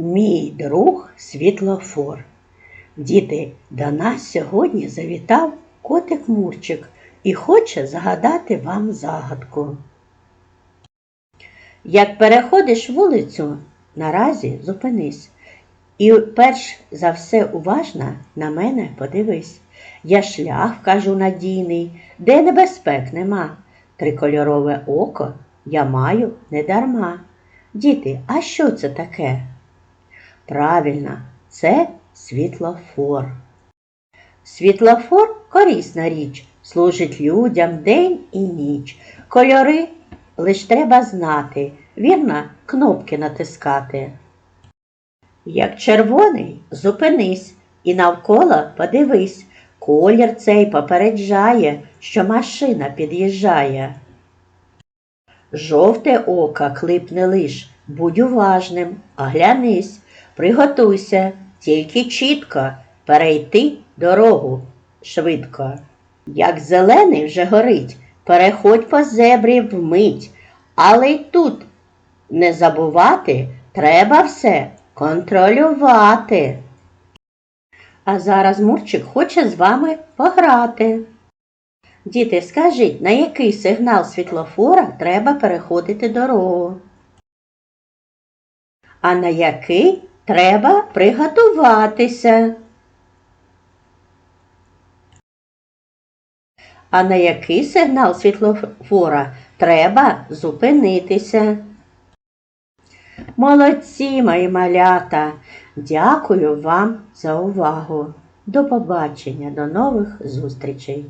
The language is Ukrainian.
Мій друг світлофор. Діти, до нас сьогодні завітав котик Мурчик і хоче загадати вам загадку. Як переходиш вулицю, наразі зупинись. І перш за все уважно на мене подивись. Я шлях вкажу надійний, де небезпек нема. Трикольорове око я маю недарма. Діти, а що це таке? Правильно, це світлофор. Світлофор корисна річ, служить людям день і ніч. Кольори лиш треба знати, вірно, кнопки натискати. Як червоний, зупинись і навколо подивись. Колір цей попереджає, що машина під'їжджає. Жовте око клипне лиш, будь уважним, оглянись, приготуйся, тільки чітко перейти дорогу швидко. Як зелений вже горить, переходь по зебрі вмить, але й тут не забувати треба все контролювати. А зараз Мурчик хоче з вами пограти. Діти, скажіть, на який сигнал світлофора треба переходити дорогу? А на який треба приготуватися? А на який сигнал світлофора треба зупинитися? Молодці, мої малята! Дякую вам за увагу. До побачення, до нових зустрічей!